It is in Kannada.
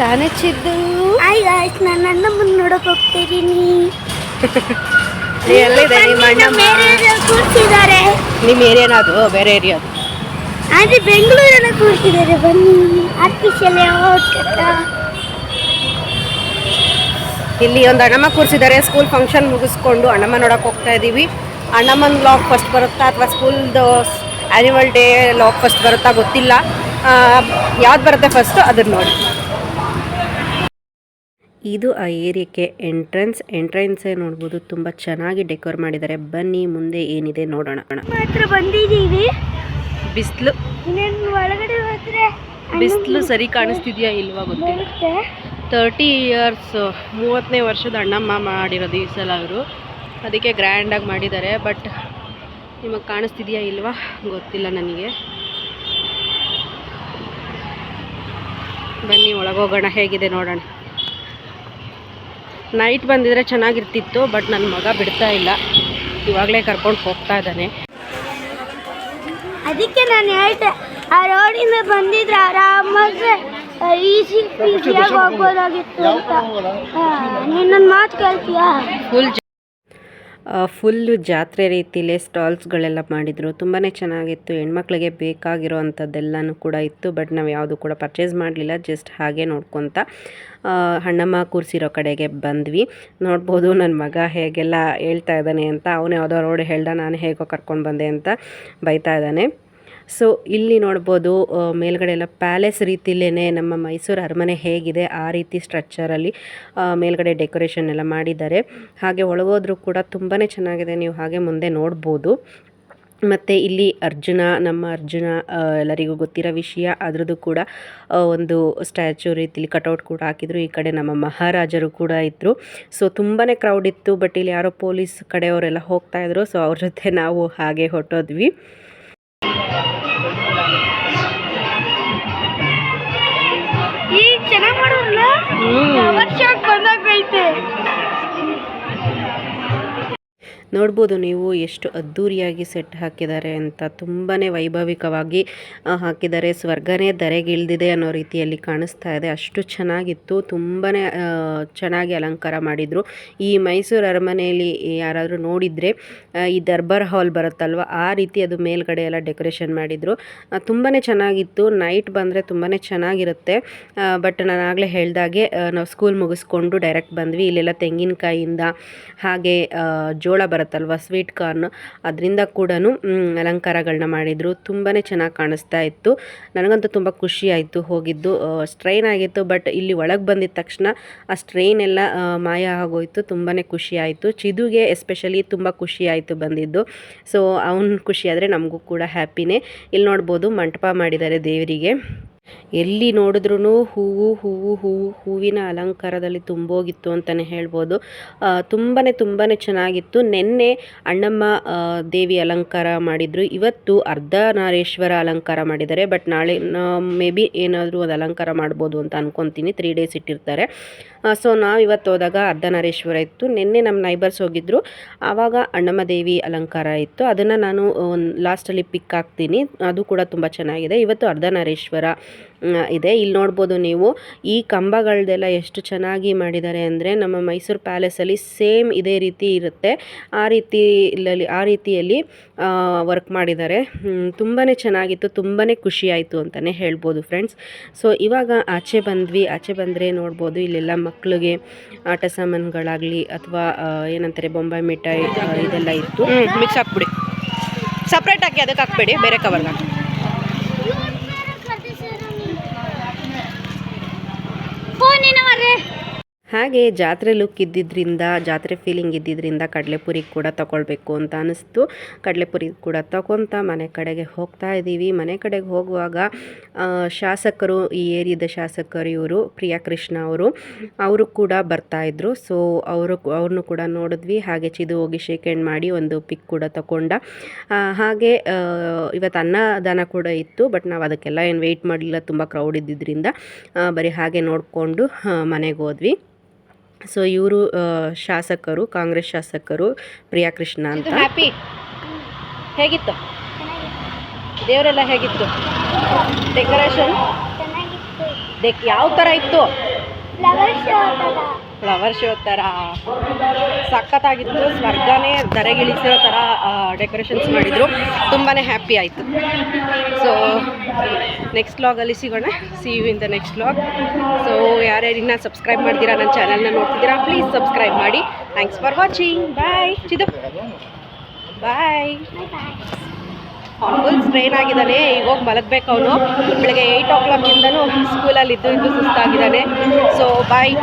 ತಾನೇ ಚಿದ್ದು? ಗಾಯ್ಸ್ ನಾನು ನನ್ನ ಮುಂದೆ ನೋಡಕ್ ಹೋಗ್ತಿದ್ದೀನಿ ಎಲ್ಲಿದೆ ನಿಮ್ಮ ಕೂರ್ಸಿದ್ದಾರೆ. ನಿಮ್ಮ ಏರಿಯಾನ ಅದು ಬೇರೆ ಏರಿಯಾ? ಅದು ಆದ್ರೆ ಬೆಂಗಳೂರನ್ನ ಕೂರ್ಸಿದ್ದಾರೆ ಬನ್ನಿ. ಆರ್ಟಿಫಿಷಿಯಲ್ ಇಲ್ಲಿ ಒಂದು ಅಣ್ಣಮ್ಮ ಕೂರಿಸಿದ್ದಾರೆ. ಸ್ಕೂಲ್ ಫಂಕ್ಷನ್ ಮುಗಿಸ್ಕೊಂಡು ಅಣ್ಣಮ್ಮ ನೋಡಕ್ಕೆ ಹೋಗ್ತಾ ಇದ್ದೀವಿ ಅಣ್ಣಮ್ಮನ ಲಾಕ್ ಫಸ್ಟ್ ಬರುತ್ತಾ ಅಥವಾ ಸ್ಕೂಲ್ದು ಆ್ಯನಿವಲ್ ಡೇ ಲಾಕ್ ಫಸ್ಟ್ ಬರುತ್ತಾ ಗೊತ್ತಿಲ್ಲ. ಯಾವ್ದು ಬರುತ್ತೆ ಫಸ್ಟು ಅದನ್ನ ನೋಡಿ. ಇದು ಆ ಏರಿಯಾಕ್ಕೆ ಎಂಟ್ರೆನ್ಸ್. ಎಂಟ್ರೆನ್ಸ್ ನೋಡಬಹುದು ತುಂಬಾ ಚೆನ್ನಾಗಿ ಡೆಕೋರ್ ಮಾಡಿದ್ದಾರೆ. ಬನ್ನಿ ಮುಂದೆ ಏನಿದೆ ನೋಡೋಣ. ಮಾತ್ರ ಬಂದಿದ್ದೀವಿ. ಬಿಸಿಲು. ಒಳಗಡೆ ಹೋದ್ರೆ ಬಿಸಿಲು ಸರಿ ಕಾಣಿಸ್ತಿದ್ಯಾ ಇಲ್ವಾ ಗೊತ್ತಿಲ್ಲ. ತರ್ಟಿ ಇಯರ್ಸ್ ಮೂವತ್ತನೇ ವರ್ಷದ ಅಣ್ಣಮ್ಮ ಮಾಡಿರೋದು ಈ ಸಲ ಅವರು. ಅದಕ್ಕೆ ಗ್ರ್ಯಾಂಡಾಗಿ ಮಾಡಿದ್ದಾರೆ ಬಟ್ ನಿಮಗೆ ಕಾಣಿಸ್ತಿದೆಯಾ ಇಲ್ವಾ ಗೊತ್ತಿಲ್ಲ ನನಗೆ. ಬನ್ನಿ ಒಳಗೋಗೋಣ ಹೇಗಿದೆ ನೋಡೋಣ. ನೈಟ್ ಬಂದಿದ್ರೆ ಚೆನ್ನಾಗಿರ್ತಿತ್ತು ಬಟ್ ನನ್ನ ಮಗ ಬಿಡ್ತಾ ಇಲ್ಲ. ಇವಾಗಲೇ ಕರ್ಕೊಂಡು ಹೋಗ್ತಾ ಇದ್ದಾನೆ. ಅದಕ್ಕೆ ನಾನು ಹೇಳ್ತೆ ಆ ರೋಡಿಂದ ಬಂದಿದ್ರೆ ಆರಾಮಾಗಿ ಈಸಿ ಈಸಿಯಾಗಿ ಹೋಗ್ಬೋದಾಗಿತ್ತು ಅಂತ. ನಿನ್ನ ನನ್ನ ಮಾತು ಕೇಳ್ತೀಯಾ? ಫುಲ್ ಫುಲ್ಲು ಜಾತ್ರೆ ರೀತಿಲೇ ಸ್ಟಾಲ್ಸ್ಗಳೆಲ್ಲ ಮಾಡಿದರು. ತುಂಬಾ ಚೆನ್ನಾಗಿತ್ತು. ಹೆಣ್ಮಕ್ಳಿಗೆ ಬೇಕಾಗಿರೋ ಅಂಥದ್ದೆಲ್ಲನೂ ಕೂಡ ಇತ್ತು. ಬಟ್ ನಾವು ಯಾವುದು ಕೂಡ ಪರ್ಚೇಸ್ ಮಾಡಲಿಲ್ಲ. ಜಸ್ಟ್ ಹಾಗೆ ನೋಡ್ಕೊತ ಹಣ್ಣಮ್ಮ ಕೂರಿಸಿರೋ ಕಡೆಗೆ ಬಂದ್ವಿ. ನೋಡ್ಬೋದು ನನ್ನ ಮಗ ಹೇಗೆಲ್ಲ ಹೇಳ್ತಾ ಇದ್ದಾನೆ ಅಂತ. ಅವನು ಯಾವುದೋ ರೋಡ್ ಹೇಳ್ದ, ನಾನು ಹೇಗೋ ಕರ್ಕೊಂಡು ಬಂದೆ ಅಂತ ಬೈತಾ ಇದ್ದಾನೆ. ಸೊ ಇಲ್ಲಿ ನೋಡ್ಬೋದು ಮೇಲ್ಗಡೆ ಎಲ್ಲ ಪ್ಯಾಲೇಸ್ ರೀತಿಲೇ ನಮ್ಮ ಮೈಸೂರು ಅರಮನೆ ಹೇಗಿದೆ ಆ ರೀತಿ ಸ್ಟ್ರಕ್ಚರಲ್ಲಿ ಮೇಲ್ಗಡೆ ಡೆಕೋರೇಷನ್ ಎಲ್ಲ ಮಾಡಿದ್ದಾರೆ. ಹಾಗೆ ಒಳಗೋದ್ರೂ ಕೂಡ ತುಂಬಾ ಚೆನ್ನಾಗಿದೆ, ನೀವು ಹಾಗೆ ಮುಂದೆ ನೋಡ್ಬೋದು. ಮತ್ತು ಇಲ್ಲಿ ಅರ್ಜುನ, ನಮ್ಮ ಅರ್ಜುನ ಎಲ್ಲರಿಗೂ ಗೊತ್ತಿರೋ ವಿಷಯ, ಅದರದ್ದು ಕೂಡ ಒಂದು ಸ್ಟ್ಯಾಚು ರೀತಿಲಿ ಕಟೌಟ್ ಕೂಡ ಹಾಕಿದ್ರು. ಈ ಕಡೆ ನಮ್ಮ ಮಹಾರಾಜರು ಕೂಡ ಇದ್ದರು ಸೊ ತುಂಬಾ ಕ್ರೌಡ್ ಇತ್ತು ಬಟ್ ಇಲ್ಲಿ ಯಾರೋ ಪೊಲೀಸ್ ಕಡೆಯವರೆಲ್ಲ ಹೋಗ್ತಾ ಇದ್ರು. ಸೊ ಅವ್ರ ಜೊತೆ ನಾವು ಹಾಗೆ ಹೊಟ್ಟೋದ್ವಿ ನೋಡ್ಬೋದು ನೀವು ಎಷ್ಟು ಅದ್ಧೂರಿಯಾಗಿ ಸೆಟ್ ಹಾಕಿದ್ದಾರೆ ಅಂತ ತುಂಬಾ ವೈಭವಿಕವಾಗಿ ಹಾಕಿದ್ದಾರೆ. ಸ್ವರ್ಗನೇ ಧರೆಗಿಳಿದಿದೆ ಅನ್ನೋ ರೀತಿಯಲ್ಲಿ ಕಾಣಿಸ್ತಾ ಇದೆ. ಅಷ್ಟು ಚೆನ್ನಾಗಿತ್ತು. ತುಂಬಾ ಚೆನ್ನಾಗಿ ಅಲಂಕಾರ ಮಾಡಿದರು. ಈ ಮೈಸೂರು ಅರಮನೆಯಲ್ಲಿ ಯಾರಾದರೂ ನೋಡಿದರೆ ಈ ದರ್ಬಾರ್ ಹಾಲ್ ಬರುತ್ತಲ್ವ, ಆ ರೀತಿ ಅದು ಮೇಲ್ಗಡೆ ಎಲ್ಲ ಡೆಕೋರೇಷನ್ ಮಾಡಿದರು. ತುಂಬಾ ಚೆನ್ನಾಗಿತ್ತು. ನೈಟ್ ಬಂದರೆ ತುಂಬಾ ಚೆನ್ನಾಗಿರುತ್ತೆ. ಬಟ್ ನಾನು ಆಗಲೇ ಹೇಳ್ದಾಗೆ ನಾವು ಸ್ಕೂಲ್ ಮುಗಿಸ್ಕೊಂಡು ಡೈರೆಕ್ಟ್ ಬಂದ್ವಿ. ಇಲ್ಲೆಲ್ಲ ತೆಂಗಿನಕಾಯಿಯಿಂದ ಹಾಗೆ ಜೋಳ ಬರುತ್ತಲ್ವ? ಸ್ವೀಟ್ ಕಾರ್ನ್ ಅದರಿಂದ ಕೂಡ ಅಲಂಕಾರಗಳನ್ನ ಮಾಡಿದರು. ತುಂಬಾ ಚೆನ್ನಾಗಿ ಕಾಣಿಸ್ತಾ ಇತ್ತು. ನನಗಂತೂ ತುಂಬ ಖುಷಿ ಆಯಿತು ಹೋಗಿದ್ದು. ಸ್ಟ್ರೈನ್ ಆಗಿತ್ತು ಬಟ್ ಇಲ್ಲಿ ಒಳಗೆ ಬಂದಿದ್ದ ತಕ್ಷಣ ಆ ಸ್ಟ್ರೈನ್ ಎಲ್ಲ ಮಾಯ ಆಗೋಯ್ತು. ತುಂಬಾ ಖುಷಿ ಆಯಿತು. ಚಿದುಗೆ ಎಸ್ಪೆಷಲಿ ತುಂಬ ಖುಷಿ ಆಯಿತು ಬಂದಿದ್ದು. ಸೊ ಅವನು ಖುಷಿಯಾದರೆ ನಮಗೂ ಕೂಡ ಹ್ಯಾಪಿನೇ ಇಲ್ಲಿ ನೋಡ್ಬೋದು, ಮಂಟಪ ಮಾಡಿದ್ದಾರೆ ದೇವರಿಗೆ. ಎಲ್ಲಿ ನೋಡಿದ್ರೂ ಹೂವು ಹೂವು ಹೂವು, ಹೂವಿನ ಅಲಂಕಾರದಲ್ಲಿ ತುಂಬೋಗಿತ್ತು ಅಂತಲೇ ಹೇಳ್ಬೋದು. ತುಂಬಾ ತುಂಬಾ ಚೆನ್ನಾಗಿತ್ತು. ನಿನ್ನೆ ಅಣ್ಣಮ್ಮ ದೇವಿ ಅಲಂಕಾರ ಮಾಡಿದರು. ಇವತ್ತು ಅರ್ಧನಾರೇಶ್ವರ ಅಲಂಕಾರ ಮಾಡಿದ್ದಾರೆ. ಬಟ್ ನಾಳೆ ಮೇ ಬಿ ಏನಾದರೂ ಅದು ಅಲಂಕಾರ ಮಾಡ್ಬೋದು ಅಂತ ಅನ್ಕೊತೀನಿ. ತ್ರೀ ಡೇಸ್ ಇಟ್ಟಿರ್ತಾರೆ. ಸೊ ನಾವು ಇವತ್ತು ಹೋದಾಗ ಅರ್ಧನಾರೀಶ್ವರ ಇತ್ತು. ನಿನ್ನೆ ನಮ್ಮ ನೈಬರ್ಸ್ ಹೋಗಿದ್ರು. ಆವಾಗ ಅಣ್ಣಮ್ಮ ದೇವಿ ಅಲಂಕಾರ ಇತ್ತು. ಅದನ್ನು ನಾನು ಲಾಸ್ಟಲ್ಲಿ ಪಿಕ್ ಹಾಕ್ತೀನಿ. ಅದು ಕೂಡ ತುಂಬ ಚೆನ್ನಾಗಿದೆ. ಇವತ್ತು ಅರ್ಧನಾರೇಶ್ವರ ಇದೆ. ಇಲ್ಲಿ ನೋಡ್ಬೋದು ನೀವು ಈ ಕಂಬಗಳದೆಲ್ಲ ಎಷ್ಟು ಚೆನ್ನಾಗಿ ಮಾಡಿದ್ದಾರೆ ಅಂದರೆ ನಮ್ಮ ಮೈಸೂರು ಪ್ಯಾಲೇಸಲ್ಲಿ ಸೇಮ್ ಇದೇ ರೀತಿ ಇರುತ್ತೆ. ಆ ರೀತಿ ಆ ರೀತಿಯಲ್ಲಿ ವರ್ಕ್ ಮಾಡಿದ್ದಾರೆ. ತುಂಬಾ ಚೆನ್ನಾಗಿತ್ತು. ತುಂಬಾ ಖುಷಿಯಾಯಿತು ಅಂತಲೇ ಹೇಳ್ಬೋದು ಫ್ರೆಂಡ್ಸ್ ಸೊ ಇವಾಗ ಆಚೆ ಬಂದ್ವಿ. ಆಚೆ ಬಂದರೆ ನೋಡ್ಬೋದು ಇಲ್ಲೆಲ್ಲ ಮಕ್ಕಳಿಗೆ ಆಟ ಸಾಮಾನುಗಳಾಗಲಿ ಅಥವಾ ಏನಂತಾರೆ, ಬೊಂಬಾಯಿ ಮಿಠಾಯಿ ಇದೆಲ್ಲ ಇತ್ತು. ಮಿಕ್ಸ್ ಹಾಕ್ಬಿಡಿ. ಸಪ್ರೇಟ್ ಹಾಕಿ ಅದಕ್ಕೆ ಹಾಕ್ಬೇಡಿ. ಬೇರೆ ಕವರ್ಗೆ ಹಾಕಿ ಹಾಗೆ ಜಾತ್ರೆ ಲುಕ್ ಇದ್ದಿದ್ದರಿಂದ ಜಾತ್ರೆ ಫೀಲಿಂಗ್ ಇದ್ದಿದ್ದರಿಂದ ಕಡಲೆಪುರಿ ಕೂಡ ತಗೊಳ್ಬೇಕು ಅಂತ ಅನಿಸ್ತು. ಕಡಲೆಪುರಿ ಕೂಡ ತಗೊತ ಮನೆ ಕಡೆಗೆ ಹೋಗ್ತಾ ಇದ್ದೀವಿ. ಮನೆ ಕಡೆಗೆ ಹೋಗುವಾಗ ಶಾಸಕರು, ಈ ಏರಿಯಾದ ಶಾಸಕರು ಇವರು, ಪ್ರಿಯಾ ಕೃಷ್ಣ ಅವರು ಅವರು ಕೂಡ ಬರ್ತಾಯಿದ್ರು ಸೊ ಅವರು ಅವ್ರನ್ನೂ ಕೂಡ ನೋಡಿದ್ವಿ. ಹಾಗೆ ಚಿದು ಹೋಗಿ ಶೇಕ್ ಹ್ಯಾಂಡ್ ಮಾಡಿ ಒಂದು ಪಿಕ್ ಕೂಡ ತಗೊಂಡ. ಹಾಗೆ ಇವತ್ತು ಅನ್ನದಾನ ಕೂಡ ಇತ್ತು. ಬಟ್ ನಾವು ಅದಕ್ಕೆಲ್ಲ ಏನು ವೆಯ್ಟ್ ಮಾಡಲಿಲ್ಲ. ತುಂಬ ಕ್ರೌಡ್ ಇದ್ದಿದ್ದರಿಂದ ಬರೀ ಹಾಗೆ ನೋಡಿಕೊಂಡು ಮನೆಗೆ ಹೋದ್ವಿ. ಸೊ ಇವರು ಶಾಸಕರು ಕಾಂಗ್ರೆಸ್ ಶಾಸಕರು ಪ್ರಿಯಾ ಕೃಷ್ಣ ಅಂತ. ಹ್ಯಾಪಿ ಹೇಗಿತ್ತು? ದೇವರೆಲ್ಲ ಹೇಗಿತ್ತು? ಡೆಕೋರೇಷನ್ ಯಾವ ಥರ ಇತ್ತು? ಫ್ಲವರ್ ಶೋ ಥರ ಸಖತ್ತಾಗಿತ್ತು, ಸ್ವರ್ಗನೇ ಧರೆಗಿಳಿಸಿರೋ ಥರ ಡೆಕೋರೇಷನ್ಸ್ ಮಾಡಿದರು. ತುಂಬಾ ಹ್ಯಾಪಿ ಆಯಿತು. ಸೊ ನೆಕ್ಸ್ಟ್ ವ್ಲಾಗಲ್ಲಿ ಸಿಗೋಣ. See you in the next vlog so ಯಾರ್ಯಾರಿನ್ನ subscribe ಮಾಡ್ತೀರಾ ನನ್ನ ಚಾನಲ್ನ ನೋಡ್ತಿದ್ದೀರಾ ಪ್ಲೀಸ್ ಸಬ್ಸ್ಕ್ರೈಬ್ ಮಾಡಿ. Thanks for watching bye Chidu. Bye full strain ಆಗಿದ್ದಾನೆ. ಈಗ ಹೋಗಿ ಮಲಗಬೇಕು ಅವನು. ಬೆಳಗ್ಗೆ ಏಯ್ಟ್ ಓ ಕ್ಲಾಕಿಂದನೂ ಸ್ಕೂಲಲ್ಲಿ ಇದ್ದು ಇದ್ದು ಸುಸ್ತಾಗಿದ್ದಾನೆ. So bye